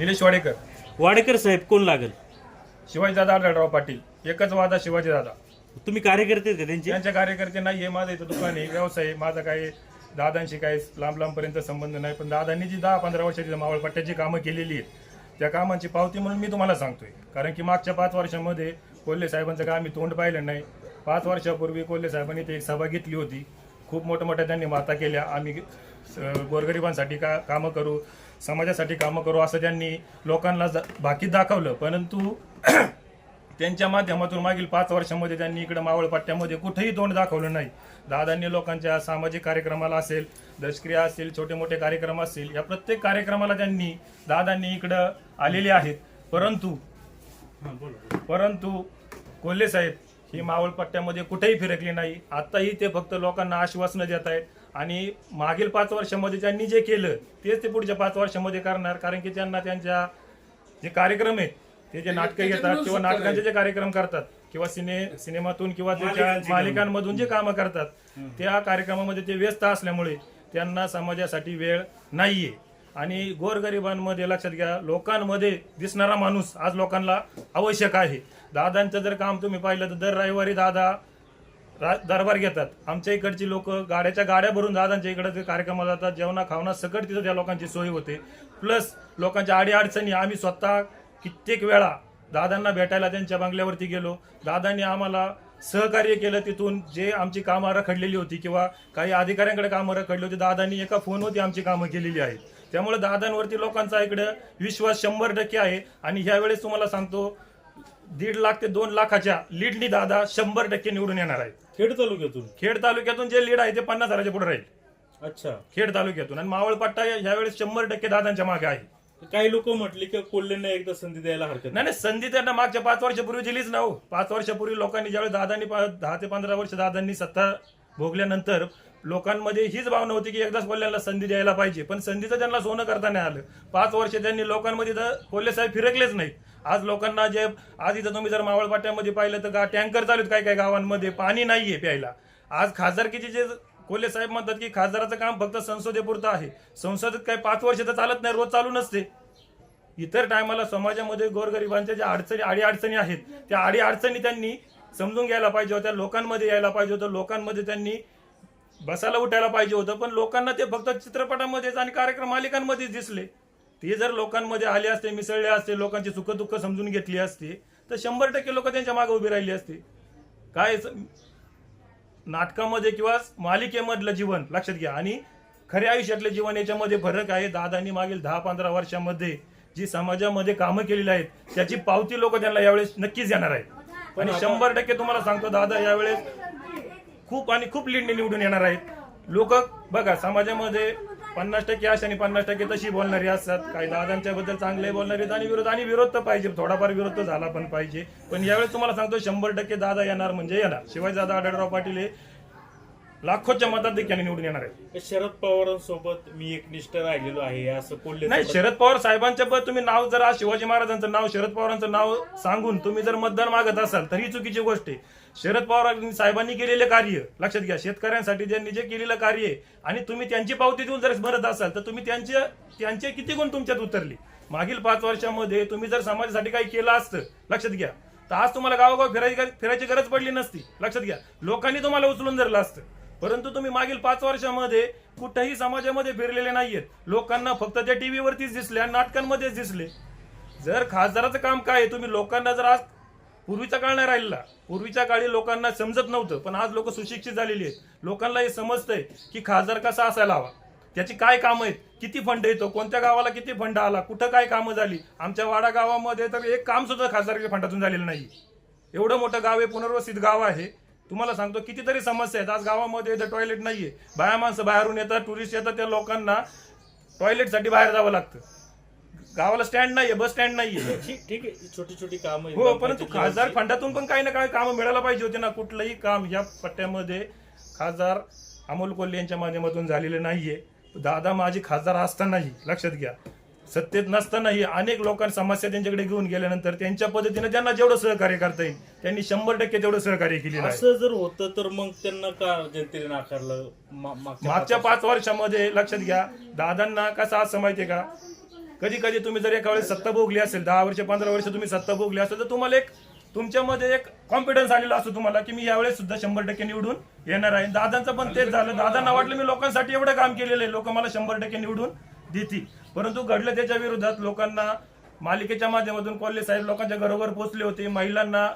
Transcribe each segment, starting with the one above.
निलेश वाडेकर. वाडेकर साहेब कोण लागेल? शिवाजीदादा आढळराव पाटील. एकच वादा शिवाजीदादा. तुम्ही कार्यकर्ते आहेत का त्यांचे? त्यांच्या कार्यकर्ते नाही हे माझं इथं दुकान आहे व्यवसाय आहे. माझा काही दादांशी काही लांब लांबपर्यंत संबंध नाही पण दादांनी जी दहा पंधरा वर्षाची मावळपट्ट्याची कामं केलेली आहेत त्या कामांची पावती म्हणून मी तुम्हाला सांगतोय. कारण की मागच्या पाच वर्षामध्ये कोल्हे साहेबांचं काय आम्ही तोंड पाहिलं नाही. पाच वर्षापूर्वी कोल्हे साहेबांनी ते एक सभा घेतली होती. खूप मोठ्या मोठ्या त्यांनी माता केल्या. आम्ही स- गोरगरिबांसाठी का कामं करू समाजासाठी कामं करू असं त्यांनी लोकांना जा- भाकीत दाखवलं. परंतु त्यांच्या माध्यमातून मागील पाच वर्षामध्ये त्यांनी इकडं मावळपट्ट्यामध्ये कुठेही तोंड दाखवलं नाही. दादांनी लोकांच्या सामाजिक कार्यक्रमाला असेल दशक्रिया असेल छोटे मोठे कार्यक्रम असतील या प्रत्येक कार्यक्रमाला त्यांनी दादांनी इकडं आलेले आहेत. परंतु परंतु कोल्हे साहेब ही मावळ पट्ट्यामध्ये कुठेही फिरकली नाही. आताही ते फक्त लोकांना आश्वासनं देत आहेत. आणि मागील पाच वर्षामध्ये त्यांनी जे केलं तेच ते पुढच्या पाच वर्षामध्ये करणार. कारण की त्यांना त्यांच्या जे कार्यक्रम आहेत ते जे नाटकं घेतात किंवा नाटकांचे जे कार्यक्रम करतात किंवा सिने सिनेमातून किंवा त्याच्या मालिकांमधून जे कामं करतात त्या कार्यक्रमामध्ये ते व्यस्त असल्यामुळे त्यांना समाजासाठी वेळ नाहीये. आणि गोरगरिबांमध्ये लक्षात घ्या लोकांमध्ये दिसणारा माणूस आज लोकांना आवश्यक आहे. दादांचं जर काम तुम्ही पाहिलं तर दर रविवारी दादा रा- दरबार घेतात. आमच्या इकडची लोक गाड्याच्या गाड्या भरून दादांच्या इकडे ते कार्यक्रमाला जातात. जेवणा खावणा सकट तिथं त्या लोकांची सोय होते. प्लस लोकांच्या अडीअडचणी आम्ही स्वतः कित्येक वेळा दादांना भेटायला त्यांच्या बंगल्यावरती गेलो. दादांनी आम्हाला सहकार्य केलं तिथून. जे आमची कामं रखडलेली होती किंवा काही अधिकाऱ्यांकडे कामं रखडली होती दादांनी एका फोनवरती आमची कामं केलेली आहेत. त्यामुळे दादांवरती लोकांचा इकडे विश्वास शंभर टक्के आहे. आणि ह्यावेळेस तुम्हाला सांगतो दीड लाख ते दोन लाखाच्या लीडनी दादा शंभर टक्के निवडून येणार आहे खेड तालुक्यातून? खेड तालुक्यातून जे लीड आहे ते पन्नास हजाराच्या पुढे राहील. अच्छा. खेड तालुक्यातून. आणि मावळपट्टा यावेळेस शंभर टक्के दादांच्या मागे आहे. काही लोक म्हटले की कोल्हेंना एकदा संधी द्यायला हरकत नाही. नाही संधी त्यांना मागच्या पाच वर्षापूर्वी दिलीच ना हो. पाच वर्षापूर्वी लोकांनी ज्यावेळेस दादांनी पा- दहा ते पंधरा वर्ष दादांनी सत्ता भोगल्यानंतर लोकांमध्ये हीच भावना होती की एकदाच कोल्ह्याला संधी द्यायला पाहिजे. पण संधीचं त्यांना सोनं करता नाही आलं. पाच वर्ष त्यांनी लोकांमध्ये तर कोल्हे साहेब फिरकलेच नाही आज लोकांना जे आज इथं तुम्ही जर मावळपाट्यामध्ये पाहिलं तर गा टँकर चालू आहेत काही काही गावांमध्ये. पाणी नाहीये प्यायला. आज खासदारकीचे जे कोल्हे साहेब म्हणतात की खासदाराचं काम फक्त संसदेपुरतं आहे. संसदेत काही पाच वर्ष तर चालत नाही रोज चालू नसते. इतर टायमाला समाजामध्ये गोरगरिबांच्या ज्या अडचणी आडी अडचणी आहेत त्या आडी अडचणी त्यांनी समजून घ्यायला पाहिजे होत्या लोकांमध्ये यायला पाहिजे होतं लोकांमध्ये त्यांनी बसायला उठायला पाहिजे होतं पण लोकांना ते फक्त चित्रपटामध्येच आणि कार्यक्रम मालिकांमध्येच दिसले. ते जर लोकांमध्ये आले असते मिसळले असते लोकांची सुखदुःख समजून घेतली असते तर शंभर टक्के लोक त्यांच्या मागे उभी राहिली असते. काय नाटकामध्ये किंवा मालिकेमधलं जीवन लक्षात घ्या. आणि खऱ्या आयुष्यातलं जीवन याच्यामध्ये फरक आहे. दादांनी मागील दहा पंधरा वर्षामध्ये जी समाजामध्ये कामं केलेली आहेत त्याची पावती लोक त्यांना यावेळेस नक्कीच देणार आहेत. आणि शंभर टक्के तुम्हाला सांगतो दादा यावेळेस खूप आणि खूप लीडने निवडून येणार आहेत. लोक बघा समाजामध्ये पन्नास टक्के अशी आणि पन्नास टक्के तशी बोलणारी असतात. काही दादांच्या बद्दल चांगले बोलणारे आणि विरोध आणि विरोध तर पाहिजे. थोडाफार विरोध तर झाला पण पाहिजे. पण यावेळेस तुम्हाला सांगतो शंभर टक्के दादा येणार म्हणजे येणार. शिवाय दादा आढळराव पाटील हे लाखोच्या मताधिक्याने निवडून येणार आहेत शरद पवारांसोबत मी एक निष्ठ राहिलेलो आहे असं कोल्हे नाही शरद पवार साहेबांच्या बद्दल तुम्ही नाव जर आज शिवाजी महाराजांचं नाव शरद पवारांचं नाव सांगून तुम्ही जर मतदान मागत असाल तर ही चुकीची गोष्ट आहे. शरद पवार साहेबांनी केलेले कार्य लक्षात घ्या शेतकऱ्यांसाठी ज्यांनी जे केलेलं कार्य आहे आणि तुम्ही त्यांची पावती देऊन जर भरत असाल तर तुम्ही त्यांचे त्यांचे किती गुण तुमच्यात उतरले? मागील पाच वर्षामध्ये तुम्ही जर समाजासाठी काही केलं असतं लक्षात घ्या. तर आज तुम्हाला गावोगाव फिरायची फिरायची गरज पडली नसती लक्षात घ्या. लोकांनी तुम्हाला उचलून धरलं असतं. परंतु तुम्ही मागील पाच वर्षामध्ये कुठेही समाजामध्ये फिरलेले नाहीयेत. लोकांना फक्त त्या टीव्हीवरतीच दिसले आणि नाटकांमध्येच दिसले. जर खासदाराचं काम काय आहे, तुम्ही लोकांना जर आज पूर्वीचा काळ नाही राहिला. पूर्वीच्या काळी लोकांना समजत नव्हतं पण आज लोक सुशिक्षित झालेली आहेत. लोकांना हे समजतंय की खासदार कसा असायला हवा. त्याची काय कामं आहेत? किती फंड येतो? कोणत्या गावाला किती फंड आला? कुठं काय कामं झाली? आमच्या वाडा गावामध्ये तर एक काम सुद्धा खासदारच्या फंडातून झालेलं नाही. एवढं मोठं गाव आहे पुनर्वसित गाव आहे. तुम्हाला सांगतो कितीतरी समस्या आहेत. आज गावामध्ये इथं टॉयलेट नाहीये. बाया माणसं बाहेरून येतात टुरिस्ट येतात त्या लोकांना टॉयलेटसाठी बाहेर जावं लागतं. गावाला स्टँड नाहीये बस स्टँड नाहीये. ठीक ठीक आहे. छोटी छोटी काम हो परंतु खासदार फंडातून पण काही ना काही कामं मिळायला पाहिजे होते ना. कुठलंही काम या पट्ट्यामध्ये खासदार अमोल कोल्हे यांच्या माध्यमातून झालेले नाहीये. दादा माझी खासदार असतानाही लक्षात घ्या. सत्तेत नसतानाही अनेक लोकांनी समस्या त्यांच्याकडे घेऊन गेल्यानंतर त्यांच्या पद्धतीने त्यांना जेवढं सहकार्य करता येईल त्यांनी शंभर टक्के तेवढं सहकार्य केलेलं आहे. असं जर होतं तर मग त्यांना का जनतेने नाकारलं? मा- मागच्या मागच्या पाच वर्षामध्ये लक्षात घ्या दादांना कसं असं माहितीये का? कधी कधी तुम्ही जर एका वेळेस सत्ता भोगली असेल दहा वर्ष पंधरा वर्ष तुम्ही सत्ता भोगली असेल तर तुम्हाला एक तुमच्यामध्ये एक कॉन्फिडन्स आलेला असतो तुम्हाला की मी यावेळेस सुद्धा शंभर टक्के निवडून येणार आहे. दादांचं पण तेच झालं. दादांना वाटलं मी लोकांसाठी एवढं काम केलेलं आहे. लोक मला शंभर टक्के निवडून देतील. परंतु घडलं त्याच्या विरोधात लोकांना मालिकेच्या माध्यमातून कॉलेज साहेब लोकांच्या घरोघर पोहोचले होते. महिलांना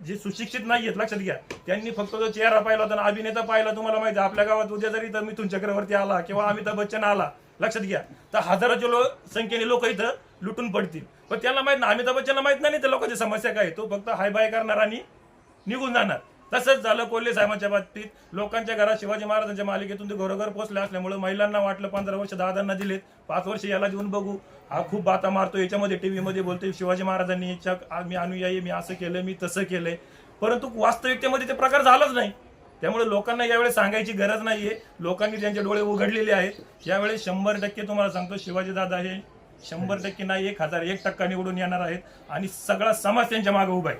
जे सुशिक्षित नाही आहेत लक्षात घ्या. त्यांनी फक्त जो चेहरा पाहिला होता ना अभिनेता पाहिला तुम्हाला माहिती आहे, आपल्या गावात उद्या जरी तर मिथुन चक्रवर्ती आला किंवा अमिताभ बच्चन आला लक्षात घ्या. तर हजाराच्या लो संख्येने लोक इथं लुटून पडतील. पण त्याला माहीत ना अमिताभ बच्चनला माहीत नाही त्या लोकांची समस्या काय आहे. तो फक्त हाय बाय करणार आणि निघून जाणार. तसंच झालं कोल्हे साहेबांच्या बाबतीत. लोकांच्या घरात शिवाजी महाराजांच्या मालिकेतून ते घरोघर पोहोचले असल्यामुळे महिलांना वाटलं पंधरा वर्ष दादांना दिलेत. पाच वर्ष याला देऊन बघू. हा खूप बाता मारतो. याच्यामध्ये टी व्हीमध्ये बोलतोय शिवाजी महाराजांनी याच्या मी अनुयायी मी असं केलं मी तसं केलंय. परंतु वास्तविकतेमध्ये ते प्रकार झालाच नाही. त्यामुळे लोकांना यावेळेस सांगायची गरज नाहीये. लोकांनी त्यांचे डोळे उघडलेले आहेत. यावेळेस शंभर टक्के तुम्हाला सांगतो शिवाजी दादा हे शंभर टक्के नाही एक हजार एक टक्का निवडून येणार आहेत आणि सगळा समाज त्यांच्या मागे उभा आहे.